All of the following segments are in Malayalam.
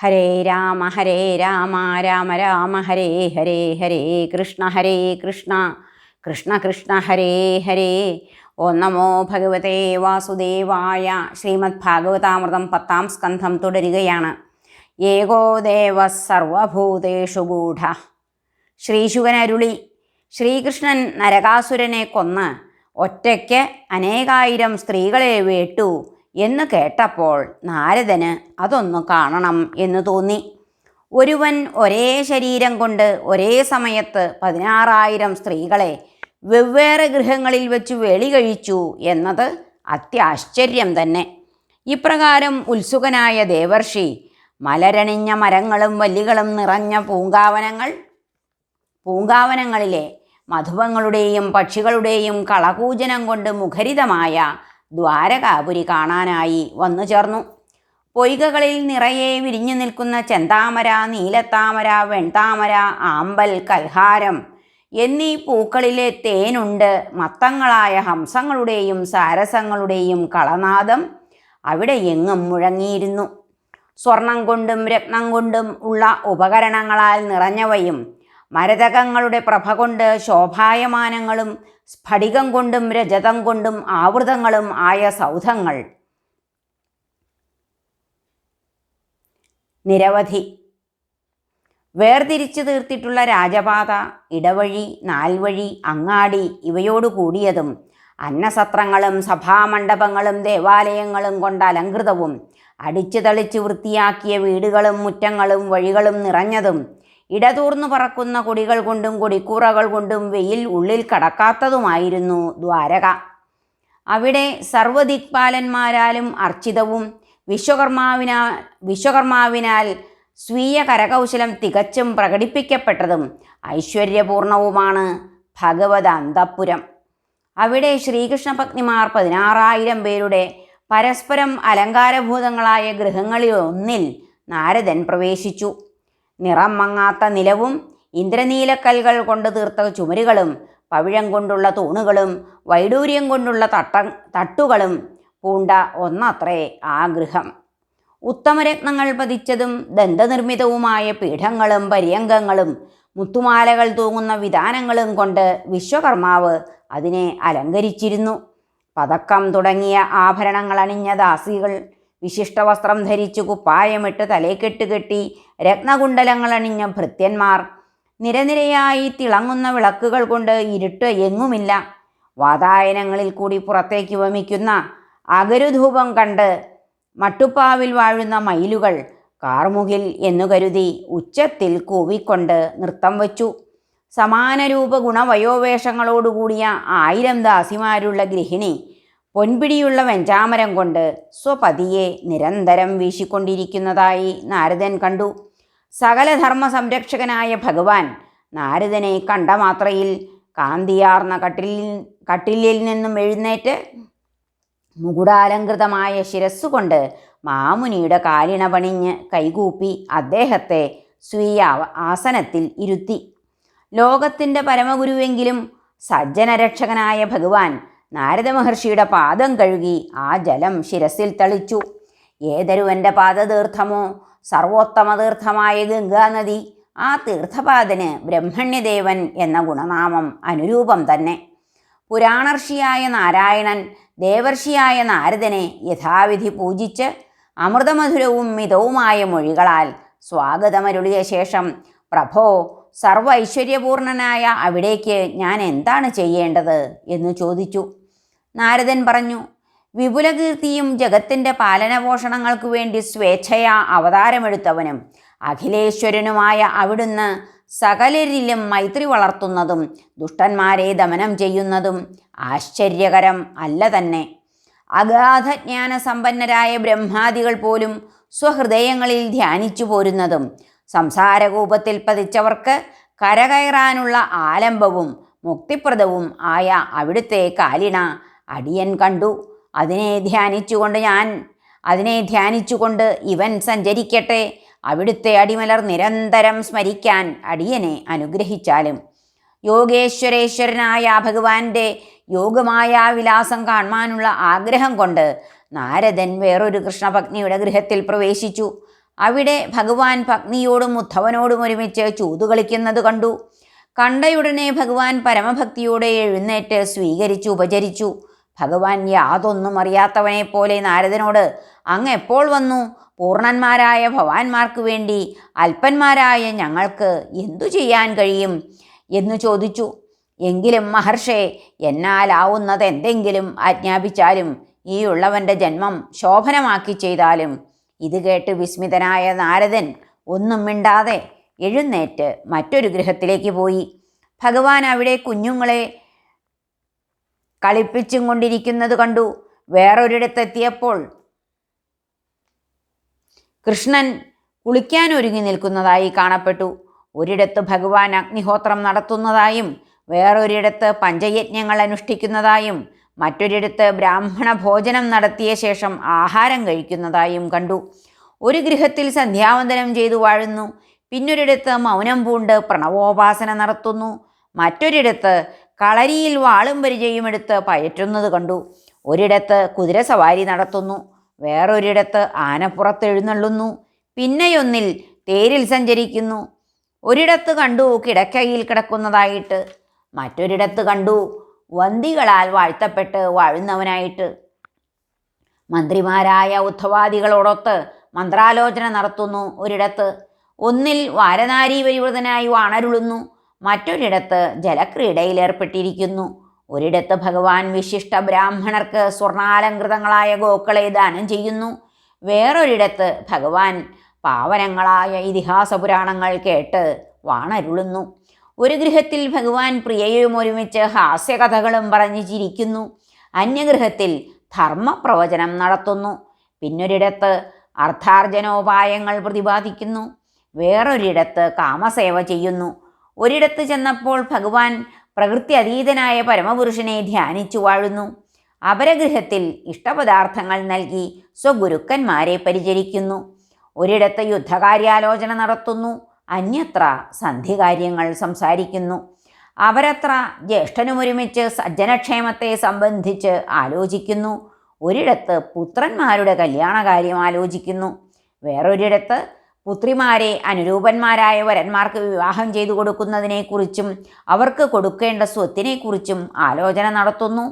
ഹരേ രാമ ഹരേ രാമ രാമ രാമ ഹരേ ഹരേ ഹരേ കൃഷ്ണ ഹരേ കൃഷ്ണ കൃഷ്ണ കൃഷ്ണ ഹരേ ഹരേ. ഓ നമോ ഭഗവതേ വാസുദേവായ ശ്രീമദ് ഭാഗവതാമൃതം പത്താം സ്കന്ധം തുടരുകയാണ്. ഏകോ ദേവ സർവഭൂതേഷു ഗൂഢ. ശ്രീശുകനരുളി ശ്രീകൃഷ്ണൻ നരകാസുരനെ കൊന്ന് ഒറ്റയ്ക്ക് അനേകായിരം സ്ത്രീകളെ വേട്ടു. എന്ന് കേട്ടപ്പോൾ നാരദന് അതൊന്നു കാണണം എന്ന് തോന്നി. ഒരുവൻ ഒരേ ശരീരം കൊണ്ട് ഒരേ സമയത്ത് പതിനാറായിരം സ്ത്രീകളെ വെവ്വേറെ ഗൃഹങ്ങളിൽ വെച്ച് വെളി കഴിച്ചു എന്നത് അത്യാശ്ചര്യം തന്നെ. ഇപ്രകാരം ഉത്സുകനായ ദേവർഷി മലരണിഞ്ഞ മരങ്ങളും വല്ലികളും നിറഞ്ഞ പൂങ്കാവനങ്ങൾ പൂങ്കാവനങ്ങളിലെ മധുവങ്ങളുടെയും പക്ഷികളുടെയും കളകൂജനം കൊണ്ട് മുഖരിതമായ ദ്വാരകാപുരി കാണാനായി വന്നു ചേർന്നു. പൊയ്കകളിൽ നിറയെ വിരിഞ്ഞു നിൽക്കുന്ന ചെന്താമര നീലത്താമര വെൺതാമര ആമ്പൽ കൽഹാരം എന്നീ പൂക്കളിലെ തേനുണ്ട്. മത്തങ്ങളായ ഹംസങ്ങളുടെയും സാരസങ്ങളുടെയും കളനാദം അവിടെ എങ്ങും മുഴങ്ങിയിരുന്നു. സ്വർണം കൊണ്ടും രത്നം കൊണ്ടും ഉള്ള ഉപകരണങ്ങളാൽ നിറഞ്ഞവയും മരതകങ്ങളുടെ പ്രഭ കൊണ്ട് ശോഭായമാനങ്ങളും സ്ഫടികം കൊണ്ടും രജതം കൊണ്ടും ആവൃതങ്ങളും ആയ സൗധങ്ങൾ. നിരവധി. വേർതിരിച്ചു തീർത്തിട്ടുള്ള രാജപാത ഇടവഴി നാൽവഴി അങ്ങാടി ഇവയോടു കൂടിയതും അന്നസത്രങ്ങളും സഭാമണ്ഡപങ്ങളും ദേവാലയങ്ങളും കൊണ്ട് അലങ്കൃതവും അടിച്ചു തളിച്ച് വൃത്തിയാക്കിയ വീടുകളും മുറ്റങ്ങളും വഴികളും നിറഞ്ഞതും ഇടതൂർന്നു പറക്കുന്ന കൊടികൾ കൊണ്ടും കൊടിക്കൂറകൾ കൊണ്ടും വെയിൽ ഉള്ളിൽ കടക്കാത്തതുമായിരുന്നു ദ്വാരക. അവിടെ സർവദിക്പാലന്മാരാലും അർച്ചിതവും വിശ്വകർമാവിനാ വിശ്വകർമാവിനാൽ സ്വീയ കരകൗശലം തികച്ചും പ്രകടിപ്പിക്കപ്പെട്ടതും ഐശ്വര്യപൂർണവുമാണ് ഭഗവത് അന്തപുരം. അവിടെ ശ്രീകൃഷ്ണ പത്നിമാർ പതിനാറായിരം പേരുടെ പരസ്പരം അലങ്കാരഭൂതങ്ങളായ ഗൃഹങ്ങളിൽ ഒന്നിൽ നാരദൻ പ്രവേശിച്ചു. നിറം മങ്ങാത്ത നിലവും ഇന്ദ്രനീലക്കൽകൾ കൊണ്ട് തീർത്ത ചുമരുകളും പവിഴം കൊണ്ടുള്ള തൂണുകളും വൈഡൂര്യം കൊണ്ടുള്ള തട്ട തട്ടുകളും പൂണ്ട ഒന്നത്രേ ആ ഗൃഹം. ഉത്തമരത്നങ്ങൾ പതിച്ചതും ദന്തനിർമ്മിതവുമായ പീഠങ്ങളും പര്യങ്കങ്ങളും മുത്തുമാലകൾ തൂങ്ങുന്ന വിധാനങ്ങളും കൊണ്ട് വിശ്വകർമാവ് അതിനെ അലങ്കരിച്ചിരുന്നു. പതക്കം തുടങ്ങിയ ആഭരണങ്ങൾ അണിഞ്ഞ ദാസികൾ വിശിഷ്ട വസ്ത്രം ധരിച്ചു കുപ്പായമിട്ട് തലേക്കെട്ട് കെട്ടി രത്നകുണ്ടലങ്ങൾ അണിഞ്ഞ ഭൃത്യന്മാർ. നിരനിരയായി തിളങ്ങുന്ന വിളക്കുകൾ കൊണ്ട് ഇരുട്ട് എങ്ങുമില്ല. വാതായനങ്ങളിൽ കൂടി പുറത്തേക്ക് വമിക്കുന്ന അഗരുധൂപം കണ്ട് മട്ടുപ്പാവിൽ വാഴുന്ന മയിലുകൾ കാർമുകിൽ എന്നു കരുതി ഉച്ചത്തിൽ കൂവിക്കൊണ്ട് നൃത്തം വച്ചു. സമാനരൂപ ഗുണവയോവേഷങ്ങളോടുകൂടിയ ആയിരം ദാസിമാരുള്ള ഗൃഹിണി പൊൻപിടിയുള്ള വെഞ്ചാമരം കൊണ്ട് സ്വപതിയെ നിരന്തരം വീശിക്കൊണ്ടിരിക്കുന്നതായി നാരദൻ കണ്ടു. സകല ധർമ്മ സംരക്ഷകനായ ഭഗവാൻ നാരദനെ കണ്ട മാത്രയിൽ കാന്തിയാർന്ന കട്ടിലിൽ കട്ടിലിൽ നിന്നും എഴുന്നേറ്റ് മുകുടാലങ്കൃതമായ ശിരസ്സുകൊണ്ട് മാമുനിയുടെ കാലിണ പണിഞ്ഞ് കൈകൂപ്പി അദ്ദേഹത്തെ സ്വീയ ആസനത്തിൽ ഇരുത്തി. ലോകത്തിന്റെ പരമഗുരുവെങ്കിലും സജ്ജനരക്ഷകനായ ഭഗവാൻ നാരദ മഹർഷിയുടെ പാദം കഴുകി ആ ജലം ശിരസിൽ തളിച്ചു. ഏതരുവന്റെ പാദതീർത്ഥമോ? സർവോത്തമ തീർത്ഥമായ ഗംഗാനദി. ആ തീർത്ഥപാദന് ബ്രഹ്മണ്യദേവൻ എന്ന ഗുണനാമം അനുരൂപം തന്നെ. പുരാണർഷിയായ നാരായണൻ ദേവർഷിയായ നാരദനെ യഥാവിധി പൂജിച്ച് അമൃതമധുരവും മിതവുമായ മൊഴികളാൽ സ്വാഗതമരുളിയ ശേഷം പ്രഭോ സർവ ഐശ്വര്യപൂർണനായ അവിടേക്ക് ഞാൻ എന്താണ് ചെയ്യേണ്ടത്? എന്ന് ചോദിച്ചു. നാരദൻ പറഞ്ഞു വിപുലകീർത്തിയും ജഗത്തിന്റെ പാലനപോഷണങ്ങൾക്കു വേണ്ടി സ്വേച്ഛയാ അവതാരമെടുത്തവനും അഖിലേശ്വരനുമായ അവിടുന്ന് സകലരിലും മൈത്രി വളർത്തുന്നതും ദുഷ്ടന്മാരെ ദമനം ചെയ്യുന്നതും ആശ്ചര്യകരം അല്ല തന്നെ. അഗാധജ്ഞാന സമ്പന്നരായ ബ്രഹ്മാദികൾ പോലും സ്വഹൃദയങ്ങളിൽ ധ്യാനിച്ചു പോരുന്നതും സംസാരകൂപത്തിൽ പതിച്ചവർക്ക് കരകയറാനുള്ള ആലംബവും മുക്തിപ്രദവും ആയ അവിടുത്തെ കാലിണ അടിയൻ കണ്ടു. അതിനെ ധ്യാനിച്ചുകൊണ്ട് ഞാൻ അതിനെ ധ്യാനിച്ചുകൊണ്ട് ഇവൻ സഞ്ചരിക്കട്ടെ. അവിടുത്തെ അടിമലർ നിരന്തരം സ്മരിക്കാൻ അടിയനെ അനുഗ്രഹിച്ചാലും. യോഗേശ്വരേശ്വരനായ ഭഗവാന്റെ യോഗമായ വിലാസം കാണുവാനുള്ള ആഗ്രഹം കൊണ്ട് നാരദൻ വേറൊരു കൃഷ്ണഭഗ്നിയുടെ ഗൃഹത്തിൽ പ്രവേശിച്ചു. അവിടെ ഭഗവാൻ പത്നിയോടും ഉദ്ധവനോടും ഒരുമിച്ച് ചൂതുകളിക്കുന്നത് കണ്ടു. കണ്ടയുടനെ ഭഗവാൻ പരമഭക്തിയോടെ എഴുന്നേറ്റ് സ്വീകരിച്ചു ഉപചരിച്ചു. ഭഗവാൻ യാതൊന്നും അറിയാത്തവനെ പോലെ നാരദനോട് അങ്ങ് എപ്പോൾ വന്നു? പൂർണന്മാരായ ഭവാന്മാർക്ക് വേണ്ടി അല്പന്മാരായ ഞങ്ങൾക്ക് എന്തു ചെയ്യാൻ കഴിയും? എന്ന് ചോദിച്ചു. എങ്കിലും മഹർഷേ എന്നാലാവുന്നത് എന്തെങ്കിലും ആജ്ഞാപിച്ചാലും ഈ ഉള്ളവന്റെ ജന്മം ശോഭനമാക്കി ചെയ്താലും ഇത് കേട്ട് വിസ്മിതനായ നാരദൻ ഒന്നും മിണ്ടാതെ എഴുന്നേറ്റ് മറ്റൊരു ഗൃഹത്തിലേക്ക് പോയി. ഭഗവാൻ അവിടെ കുഞ്ഞുങ്ങളെ കളിപ്പിച്ചും കൊണ്ടിരിക്കുന്നത് കണ്ടു. വേറൊരിടത്തെത്തിയപ്പോൾ കൃഷ്ണൻ കുളിക്കാൻ ഒരുങ്ങി നിൽക്കുന്നതായി കാണപ്പെട്ടു. ഒരിടത്ത് ഭഗവാൻ അഗ്നിഹോത്രം നടത്തുന്നതായും വേറൊരിടത്ത് പഞ്ചയജ്ഞങ്ങൾ അനുഷ്ഠിക്കുന്നതായും മറ്റൊരിടത്ത് ബ്രാഹ്മണ ഭോജനം നടത്തിയ ശേഷം ആഹാരം കഴിക്കുന്നതായും കണ്ടു. ഒരു ഗൃഹത്തിൽ സന്ധ്യാവന്തനം ചെയ്തു വാഴുന്നു. പിന്നൊരിടത്ത് മൗനം പൂണ്ട് പ്രണവോപാസന നടത്തുന്നു. മറ്റൊരിടത്ത് കളരിയിൽ വാളും പരിചയമെടുത്ത് പയറ്റുന്നത് കണ്ടു. ഒരിടത്ത് കുതിരസവാരി നടത്തുന്നു. വേറൊരിടത്ത് ആനപ്പുറത്ത് എഴുന്നള്ളുന്നു. പിന്നെയൊന്നിൽ തേരിൽ സഞ്ചരിക്കുന്നു. ഒരിടത്ത് കണ്ടു കിടക്കയിൽ കിടക്കുന്നതായിട്ട്. മറ്റൊരിടത്ത് കണ്ടു വന്തികളാൽ വാഴ്ത്തപ്പെട്ട് വാഴുന്നവനായിട്ട്. മന്ത്രിമാരായ ഉദ്ധവാദികളോടൊത്ത് മന്ത്രാലോചന നടത്തുന്നു ഒരിടത്ത്. ഒന്നിൽ വാരനാരി പരിവൃതനായി വാണരുളുന്നു മറ്റൊരിടത്ത് ജലക്രീഡയിൽ ഏർപ്പെട്ടിരിക്കുന്നു. ഒരിടത്ത് ഭഗവാൻ വിശിഷ്ട ബ്രാഹ്മണർക്ക് സ്വർണാലങ്കൃതങ്ങളായ ഗോക്കളെ ദാനം ചെയ്യുന്നു. വേറൊരിടത്ത് ഭഗവാൻ പാവനങ്ങളായ ഇതിഹാസ പുരാണങ്ങൾ കേട്ട് വാണരുളുന്നു. ഒരു ഗൃഹത്തിൽ ഭഗവാൻ പ്രിയയും ഒരുമിച്ച് ഹാസ്യകഥകളും പറഞ്ഞു ചിരിക്കുന്നു. അന്യഗൃഹത്തിൽ ധർമ്മപ്രവചനം നടത്തുന്നു. പിന്നൊരിടത്ത് അർത്ഥാർജനോപായങ്ങൾ പ്രതിപാദിക്കുന്നു. വേറൊരിടത്ത് കാമസേവ ചെയ്യുന്നു. ഒരിടത്ത് ചെന്നപ്പോൾ ഭഗവാൻ പ്രകൃതി അതീതനായ പരമപുരുഷനെ ധ്യാനിച്ചു വാഴുന്നു. അപരഗൃഹത്തിൽ ഇഷ്ടപദാർത്ഥങ്ങൾ നൽകി സ്വഗുരുക്കന്മാരെ പരിചരിക്കുന്നു. ഒരിടത്ത് യുദ്ധകാര്യാലോചന നടത്തുന്നു. അന്യത്ര സന്ധികാര്യങ്ങൾ സംസാരിക്കുന്നു. അവരത്ര ജ്യേഷ്ഠനുമൊരുമിച്ച് സജ്ജനക്ഷേമത്തെ സംബന്ധിച്ച് ആലോചിക്കുന്നു. ഒരിടത്ത് പുത്രന്മാരുടെ കല്യാണകാര്യം ആലോചിക്കുന്നു. വേറൊരിടത്ത് പുത്രിമാരെ അനുരൂപന്മാരായ വരന്മാർക്ക് വിവാഹം ചെയ്തു കൊടുക്കുന്നതിനെക്കുറിച്ചും അവർക്ക് കൊടുക്കേണ്ട സ്വത്തിനെക്കുറിച്ചും ആലോചന നടത്തുന്നു.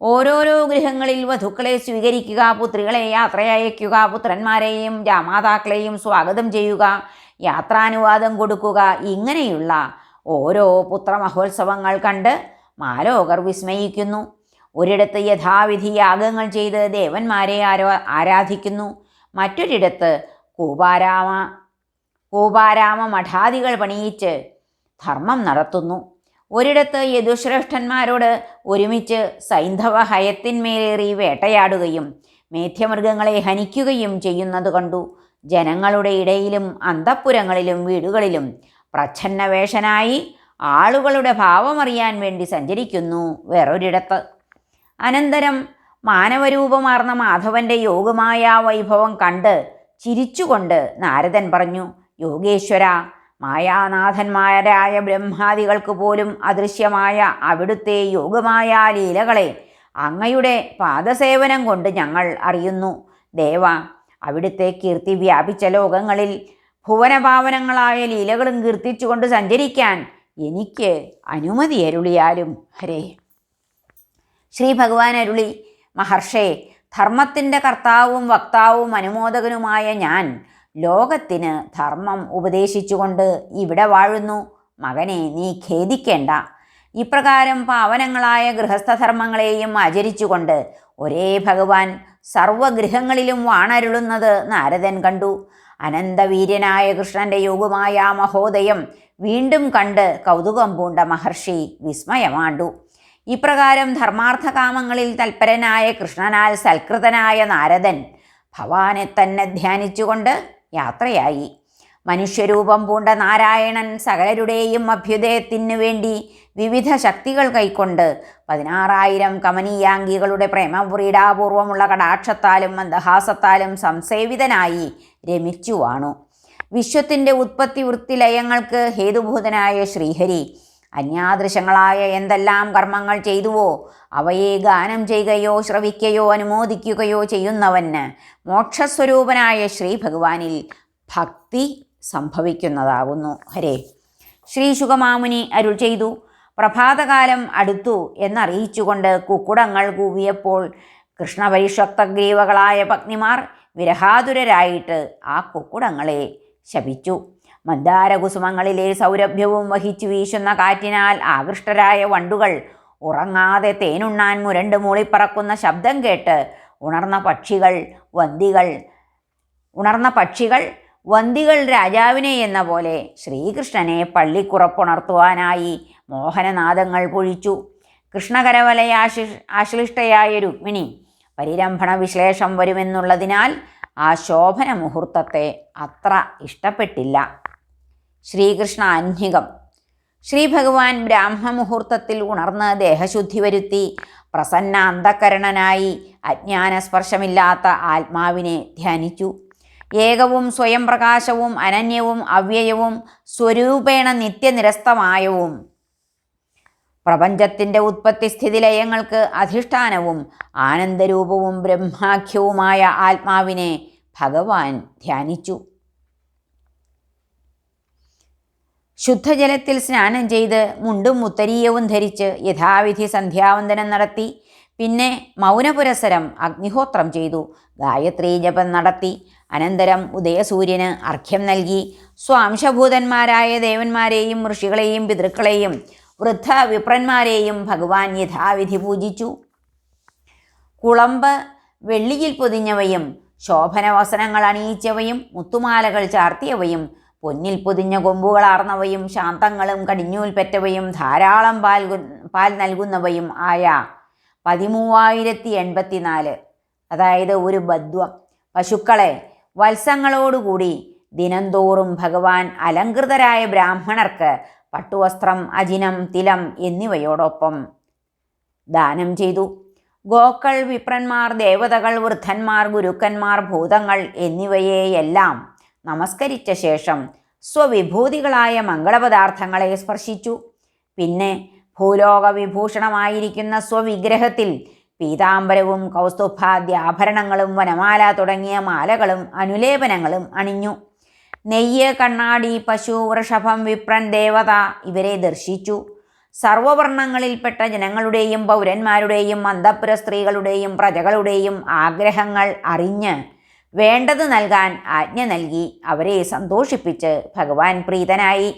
ഓരോരോ ഗൃഹങ്ങളിൽ വധുക്കളെ സ്വീകരിക്കുക പുത്രികളെ യാത്രയയക്കുക പുത്രന്മാരെയും രാമാതാക്കളെയും സ്വാഗതം ചെയ്യുക യാത്രാനുവാദം കൊടുക്കുക. ഇങ്ങനെയുള്ള ഓരോ പുത്രമഹോത്സവങ്ങൾ കണ്ട് മാലോകർ വിസ്മയിക്കുന്നു. ഒരിടത്ത് യഥാവിധി യാഗങ്ങൾ ചെയ്ത് ദേവന്മാരെ ആരോ ആരാധിക്കുന്നു. മറ്റൊരിടത്ത് കൂപാരാമ കൂപാരാമ മഠാദികൾ പണിയിച്ച് ധർമ്മം നടത്തുന്നു. ഒരിടത്ത് യദുശ്രേഷ്ഠന്മാരോട് ഒരുമിച്ച് സൈന്ധവ ഹയത്തിന്മേലേറി വേട്ടയാടുകയും മേധ്യമൃഗങ്ങളെ ഹനിക്കുകയും ചെയ്യുന്നത് കണ്ടു. ജനങ്ങളുടെ ഇടയിലും അന്തപ്പുരങ്ങളിലും വീടുകളിലും പ്രച്ഛന്നവേഷനായി ആളുകളുടെ ഭാവമറിയാൻ വേണ്ടി സഞ്ചരിക്കുന്നു വേറൊരിടത്ത്. അനന്തരം മാനവരൂപമാർന്ന മാധവന്റെ യോഗമായ വൈഭവം കണ്ട് ചിരിച്ചുകൊണ്ട് നാരദൻ പറഞ്ഞു യോഗേശ്വര മായാനാഥന്മാരായ ബ്രഹ്മാദികൾക്ക് പോലും അദൃശ്യമായ അവിടുത്തെ യോഗമായ ലീലകളെ അങ്ങയുടെ പാദസേവനം കൊണ്ട് ഞങ്ങൾ അറിയുന്നു. ദേവ അവിടുത്തെ കീർത്തി വ്യാപിച്ച ലോകങ്ങളിൽ ഭുവനഭാവനങ്ങളായ ലീലകളും കീർത്തിച്ചുകൊണ്ട് സഞ്ചരിക്കാൻ എനിക്ക് അനുമതി അരുളിയാലും. ഹരേ. ശ്രീ ഭഗവാൻ അരുളി മഹർഷേ ധർമ്മത്തിന്റെ കർത്താവും വക്താവും അനുമോദകനുമായ ഞാൻ ലോകത്തിന് ധർമ്മം ഉപദേശിച്ചുകൊണ്ട് ഇവിടെ വാഴുന്നു. മകനെ നീ ഖേദിക്കേണ്ട. ഇപ്രകാരം പാവനങ്ങളായ ഗൃഹസ്ഥധർമ്മങ്ങളെയും ആചരിച്ചുകൊണ്ട് ഒരേ ഭഗവാൻ സർവഗൃഹങ്ങളിലും വാണരുളുന്നത് നാരദൻ കണ്ടു. അനന്തവീര്യനായ കൃഷ്ണന്റെ യോഗമായ മഹോദയം വീണ്ടും കണ്ട് കൗതുകം പൂണ്ട മഹർഷി വിസ്മയമാണ്ടു. ഇപ്രകാരം ധർമാർത്ഥകാമങ്ങളിൽ തൽപരനായ കൃഷ്ണനാൽ സൽകൃതനായ നാരദൻ ഭവാനെ തന്നെ ധ്യാനിച്ചുകൊണ്ട് യാത്രയായി. മനുഷ്യരൂപം പൂണ്ട നാരായണൻ സകലരുടെയും അഭ്യുദയത്തിനു വേണ്ടി വിവിധ ശക്തികൾ കൈക്കൊണ്ട് പതിനാറായിരം കമനീയാംഗികളുടെ പ്രേമപുരീടാപൂർവമുള്ള കടാക്ഷത്താലും മന്ദഹാസത്താലും സംസേവിതനായി രമിച്ചു വാണു വിശ്വത്തിന്റെ ഉത്പത്തി വൃത്തിലയങ്ങൾക്ക് ഹേതുഭൂതനായ ശ്രീഹരി അന്യാദൃശങ്ങളായ എന്തെല്ലാം കർമ്മങ്ങൾ ചെയ്തുവോ അവയെ ഗാനം ചെയ്യുകയോ ശ്രവിക്കുകയോ അനുമോദിക്കുകയോ ചെയ്യുന്നവന് മോക്ഷസ്വരൂപനായ ശ്രീ ഭഗവാനിൽ ഭക്തി സംഭവിക്കുന്നതാകുന്നു. ഹരേ. ശ്രീ ശുഗമാമുനി അരുൾ ചെയ്തു. പ്രഭാതകാലം അടുത്തു എന്നറിയിച്ചുകൊണ്ട് കുക്കുടങ്ങൾ കൂവിയപ്പോൾ കൃഷ്ണപരിഷക്തഗ്രീവകളായ പത്നിമാർ വിരഹാതുരരായിട്ട് ആ കുക്കുടങ്ങളെ ശപിച്ചു. മന്ദാരകുസുമങ്ങളിലെ സൗരഭ്യവും വഹിച്ചു വീശുന്ന കാറ്റിനാൽ ആകൃഷ്ടരായ വണ്ടുകൾ ഉറങ്ങാതെ തേനുണ്ണാൻ മുരണ്ട് മൂളിപ്പറക്കുന്ന ശബ്ദം കേട്ട് ഉണർന്ന പക്ഷികൾ വന്തികൾ ഉണർന്ന പക്ഷികൾ വന്തികൾ രാജാവിനെ എന്ന പോലെ ശ്രീകൃഷ്ണനെ പള്ളിക്കുറപ്പുണർത്തുവാനായി മോഹനനാദങ്ങൾ പൊഴിച്ചു. കൃഷ്ണകരവലയാശി ആശ്ലിഷ്ടയായ രുക്മിണി പരിരംഭണ വിശ്ലേഷം വരുമെന്നുള്ളതിനാൽ ആ ശോഭന മുഹൂർത്തത്തെ അത്ര ഇഷ്ടപ്പെട്ടില്ല. ശ്രീകൃഷ്ണ അന്ഹികം ശ്രീ ഭഗവാൻ ബ്രാഹ്മമുഹൂർത്തത്തിൽ ഉണർന്ന് ദേഹശുദ്ധി വരുത്തി പ്രസന്ന അന്ധകരണനായി അജ്ഞാനസ്പർശമില്ലാത്ത ആത്മാവിനെ ധ്യാനിച്ചു. ഏകവും സ്വയം പ്രകാശവും അനന്യവും അവ്യയവും സ്വരൂപേണ നിത്യനിരസ്തമായവും. പ്രപഞ്ചത്തിന്റെ ഉത്പത്തി സ്ഥിതിലയങ്ങൾക്ക് അധിഷ്ഠാനവും ആനന്ദരൂപവും ബ്രഹ്മാഖ്യവുമായ ആത്മാവിനെ ഭഗവാൻ ധ്യാനിച്ചു. ശുദ്ധജലത്തിൽ സ്നാനം ചെയ്ത് മുണ്ടും മുത്തരീയവും ധരിച്ച് യഥാവിധി സന്ധ്യാവന്ദനം നടത്തി പിന്നെ മൗനപുരസരം അഗ്നിഹോത്രം ചെയ്തു ഗായത്രീ ജപം നടത്തി അനന്തരം ഉദയസൂര്യന് അർഘ്യം നൽകി. സ്വാംശഭൂതന്മാരായ ദേവന്മാരെയും ഋഷികളെയും പിതൃക്കളെയും വൃദ്ധ വിപ്രന്മാരെയും ഭഗവാൻ യഥാവിധി പൂജിച്ചു. കുളമ്പ് വെള്ളിയിൽ പൊതിഞ്ഞവയും ശോഭന വസനങ്ങൾ അണിയിച്ചവയും മുത്തുമാലകൾ ചാർത്തിയവയും പൊന്നിൽ പൊതിഞ്ഞ കൊമ്പുകളാർന്നവയും ശാന്തങ്ങളും കടിഞ്ഞൂൽ പെറ്റവയും ധാരാളം പാൽ പാൽ നൽകുന്നവയും ആയ പതിമൂവായിരത്തി എൺപത്തിനാല്. അതായത് ഒരു ബദ്വം. പശുക്കളെ വത്സങ്ങളോടുകൂടി ദിനംതോറും ഭഗവാൻ അലങ്കൃതരായ ബ്രാഹ്മണർക്ക് പട്ടുവസ്ത്രം അജിനം തിലം എന്നിവയോടൊപ്പം ദാനം ചെയ്തു. ഗോക്കൾ വിപ്രന്മാർ ദേവതകൾ വൃദ്ധന്മാർ ഗുരുക്കന്മാർ ഭൂതങ്ങൾ എന്നിവയെയെല്ലാം നമസ്കരിച്ച ശേഷം സ്വവിഭൂതികളായ മംഗളപദാർത്ഥങ്ങളെ സ്പർശിച്ചു. പിന്നെ ഭൂലോക വിഭൂഷണമായിരിക്കുന്ന സ്വവിഗ്രഹത്തിൽ പീതാംബരവും കൗസ്തുഭാദ്യ ആഭരണങ്ങളും വനമാല തുടങ്ങിയ മാലകളും അനുലേപനങ്ങളും അണിഞ്ഞു. നെയ്യ് കണ്ണാടി പശു വൃഷഭം വിപ്രൻ ദേവത ഇവരെ ദർശിച്ചു. സർവവർണങ്ങളിൽപ്പെട്ട ജനങ്ങളുടെയും പൗരന്മാരുടെയും അന്തപുര സ്ത്രീകളുടെയും പ്രജകളുടെയും ആഗ്രഹങ്ങൾ അറിഞ്ഞ് വേണ്ടത് നൽകാൻ ആജ്ഞ നൽകി അവരെ സന്തോഷിപ്പിച്ച് ഭഗവാൻ പ്രീതനായി.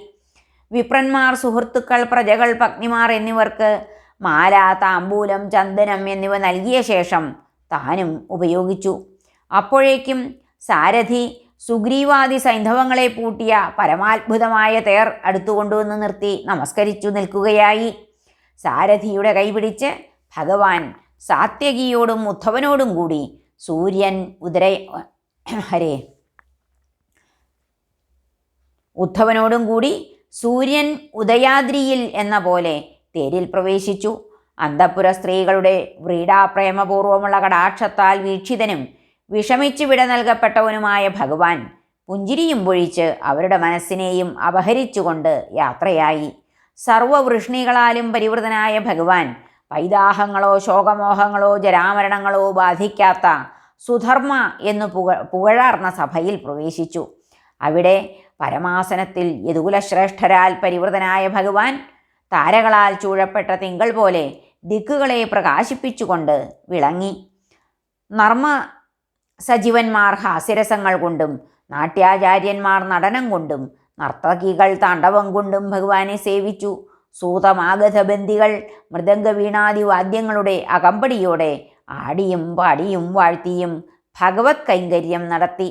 വിപ്രന്മാർ സുഹൃത്തുക്കൾ പ്രജകൾ പത്നിമാർ എന്നിവർക്ക് മാല താമ്പൂലം ചന്ദനം എന്നിവ നൽകിയ ശേഷം താനും ഉപയോഗിച്ചു. അപ്പോഴേക്കും സാരഥി സുഗ്രീവാദി സൈന്ധവങ്ങളെ പൂട്ടിയ പരമാത്ഭുതമായ തേർ അടുത്തുകൊണ്ടുവന്ന് നിർത്തി നമസ്കരിച്ചു നിൽക്കുകയായി. സാരഥിയുടെ കൈപിടിച്ച് ഭഗവാൻ സാത്യകിയോടും ഉദ്ധവനോടും കൂടി സൂര്യൻ ഉദര ഹരേ ഉദ്ധവനോടും കൂടി സൂര്യൻ ഉദയാദ്രിയിൽ എന്ന പോലെ തേരിൽ പ്രവേശിച്ചു. അന്തപ്പുര സ്ത്രീകളുടെ വ്രീഡാപ്രേമപൂർവമുള്ള കടാക്ഷത്താൽ വീക്ഷിതനും വിഷമിച്ചു വിട നൽകപ്പെട്ടവനുമായ ഭഗവാൻ പുഞ്ചിരിയും പൊഴിച്ച് അവരുടെ മനസ്സിനെയും അപഹരിച്ചുകൊണ്ട് യാത്രയായി. സർവവൃഷ്ണികളാലും പരിവൃതനായ ഭഗവാൻ വൈദാഹങ്ങളോ ശോകമോഹങ്ങളോ ജരാമരണങ്ങളോ ബാധിക്കാത്ത സുധർമ്മ എന്നു പുക പുകഴാർന്ന സഭയിൽ പ്രവേശിച്ചു. അവിടെ പരമാസനത്തിൽ യദുകുലശ്രേഷ്ഠരാൽ പരിവൃതനായ ഭഗവാൻ താരകളാൽ ചൂഴപ്പെട്ട തിങ്കൾ പോലെ ദിക്കുകളെ പ്രകാശിപ്പിച്ചുകൊണ്ട് വിളങ്ങി. നർമ്മ സജീവന്മാർ ഹാസ്യരസങ്ങൾ കൊണ്ടും നാട്യാചാര്യന്മാർ നടനം കൊണ്ടും നർത്തകികൾ താണ്ഡവം കൊണ്ടും ഭഗവാനെ സേവിച്ചു. സൂതമാഗധബന്ധികൾ മൃദംഗവീണാദി വാദ്യങ്ങളുടെ അകമ്പടിയോടെ ആടിയും പാടിയും വാഴ്ത്തിയും ഭഗവത് കൈങ്കര്യം നടത്തി.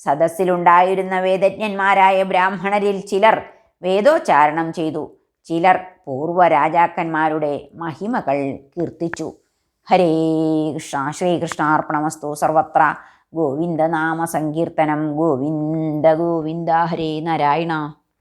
സദസ്സിലുണ്ടായിരുന്ന വേദജ്ഞന്മാരായ ബ്രാഹ്മണരിൽ ചിലർ വേദോച്ചാരണം ചെയ്തു. ചിലർ പൂർവരാജാക്കന്മാരുടെ മഹിമകൾ കീർത്തിച്ചു. ഹരേ കൃഷ്ണ ശ്രീകൃഷ്ണാർപ്പണമസ്തു സർവത്ര. ഗോവിന്ദനാമ സങ്കീർത്തനം ഗോവിന്ദ ഗോവിന്ദ ഹരേ നാരായണ.